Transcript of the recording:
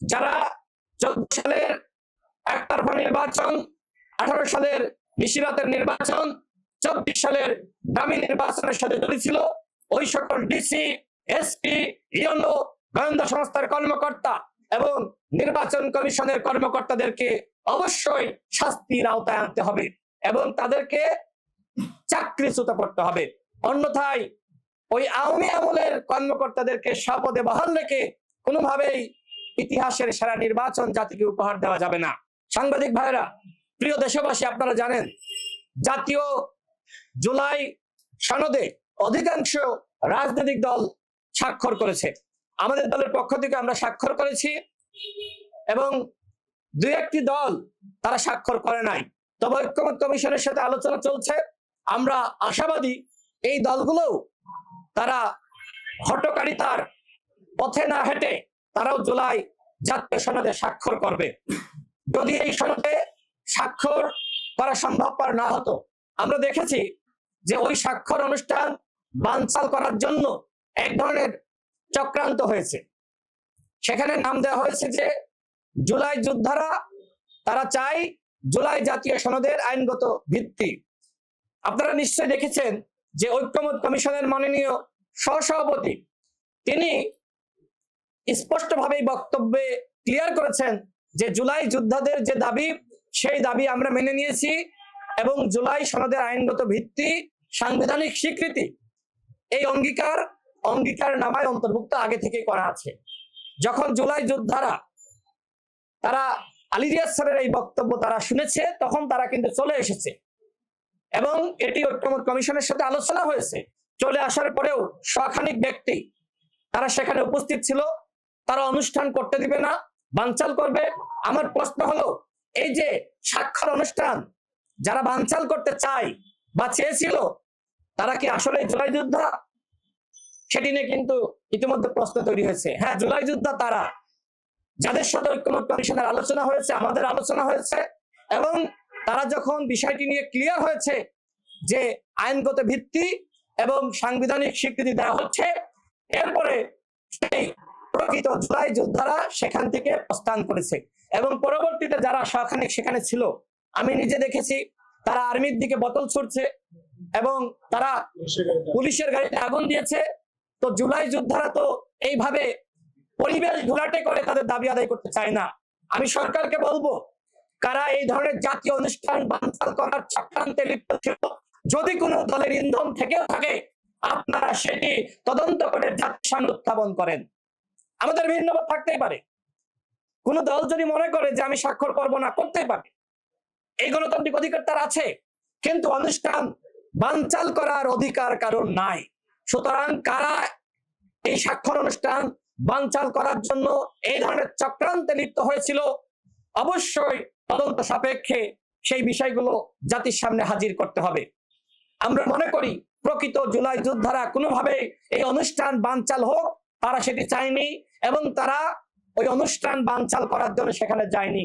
যারা চোদ্দ সালের একতরফা নির্বাচন, আঠারো সালের নিশিরাতের নির্বাচন, চব্বিশ সালের দামি নির্বাচনের সাথে জড়িত ছিল ওই সকল ডিসি এসপি ইউনো গোয়েন্দা সংস্থার কর্মকর্তা এবং নির্বাচন কমিশনের কর্মকর্তাদেরকে অবশ্যই শাস্তির আওতায় আনতে হবে এবং তাদেরকে চাকরিচ্যুত করতে হবে। অন্যথায় ওই আওয়ামী আমলের কর্মকর্তাদেরকে স্বপদে বহাল রেখে কোনোভাবেই ইতিহাসের সেরা নির্বাচন জাতিকে উপহার দেওয়া যাবে না। সাংবাদিক ভাইরা প্রিয় দেশবাসী, আপনারা জানেন, জাতীয় জুলাই সনদে অধিকাংশ রাজনৈতিক দল স্বাক্ষর করেছে। আমাদের দলের পক্ষ থেকে আমরা স্বাক্ষর করেছি এবং দুই একটি দল তারা স্বাক্ষর করে নাই। তবে ঐক্যমত কমিশনের সাথে আলোচনা চলছে। আমরা আশাবাদী এই দলগুলোও তারা হটকারিতার পথে না হেঁটে তারাও জুলাই জাতীয় সনদে স্বাক্ষর করবে। যদি এই সনদে স্বাক্ষর করা সম্ভবপর না হতো, আমরা দেখেছি যে ওই স্বাক্ষর অনুষ্ঠান বানচাল করার জন্য এক ধরনের চক্রান্ত হয়েছে। সেখানে নাম দেওয়া হয়েছে যে জুলাই যোদ্ধারা, তারা চায় জুলাই জাতীয় সনদের আইনগত ভিত্তি। আপনারা নিশ্চয় দেখেছেন যে ঐক্যমত কমিশনের মাননীয় সহসভাপতি তিনি স্পষ্টভাবেই বক্তব্যে ক্লিয়ার করেছেন যে জুলাই যোদ্ধাদের যে দাবি, সেই দাবি আমরা মেনে নিয়েছি এবং জুলাই সনদের আইনগত ভিত্তি, সাংবিধানিক স্বীকৃতি এই অঙ্গীকার অঙ্গীকার নামায় অন্তর্ভুক্ত আগে থেকে করা আছে। যখন জুলাই যোদ্ধারা, তারা আলিরিয়াস স্যারের এই বক্তব্য তারা শুনেছে, তখন তারা কিন্তু চলে এসেছে এবং এটি ঐক্যমত কমিশনের সাথে আলোচনা হয়েছে। চলে আসার পরেও শখানিক ব্যক্তি তারা সেখানে উপস্থিত ছিল। তারা অনুষ্ঠান করতে দিবে না, বানচাল করবে। আমার প্রশ্ন হলো, এই যে স্বাক্ষর অনুষ্ঠান, যারা বানচাল করতে চায় বা চেয়েছিল, তারা কি আসলে জুলাই যোদ্ধা? সেটি নিয়ে কিন্তু ইতিমধ্যে প্রশ্ন তৈরি হয়েছে। হ্যাঁ জুলাই যোদ্ধা তারা। যাদের সাথে ঐক্যমত কমিশনের আলোচনা হয়েছে, আমাদের আলোচনা হয়েছে, এবং তারা যখন বিষয়টি নিয়ে ক্লিয়ার হয়েছে যে আইনগত ভিত্তি এবং সাংবিধানিক স্বীকৃতি দেওয়া হচ্ছে, এরপরে সেই প্রকৃত জুলাই যোদ্ধারা সেখান থেকে প্রস্থান করেছে। এবং পরবর্তীতে যারা সখানিক সেখানে ছিল, আমি নিজে দেখেছি, তারা আর্মির দিকে বোতল ছুটছে এবং তারা পুলিশের গাড়িতে আগুন দিয়েছে। তো জুলাই যোদ্ধারা তো এইভাবে পরিবেশ ঘোলাটে করে তাদের দাবি আদায় করতে চায় না। আমি সরকারকে বলব, কারা এই ধরনের জাতীয় অনুষ্ঠান বানচাল করার চক্রান্তে লিপ্ত ছিল, যদি কোনো দলের ইন্ধন থেকেও থাকে, আপনারা সেটি তদন্ত করে জাতির উত্থাপন করেন। আমাদের ভিন্ন মত থাকতেই পারে। কোন দল যদি মনে করে যে আমি স্বাক্ষর করব না, করতেই পারে এই গণতান্ত্রিক অধিকার তার আছে, কিন্তু অনুষ্ঠান বানচাল করার অধিকার কারণ নাই। সুতরাং কারা এই স্বাক্ষর অনুষ্ঠান বানচাল করার জন্য এই ধরনের চক্রান্তে লিপ্ত হয়েছিল, অবশ্যই তদন্ত সাপেক্ষে সেই বিষয়গুলো জাতির সামনে হাজির করতে হবে। আমরা মনে করি, প্রকৃত জুলাই যোদ্ধারা কোনোভাবে এই অনুষ্ঠান বানচাল হোক তারা সেটি চায়নি এবং তারা ওই অনুষ্ঠান বানচাল করার জন্য সেখানে যায়নি।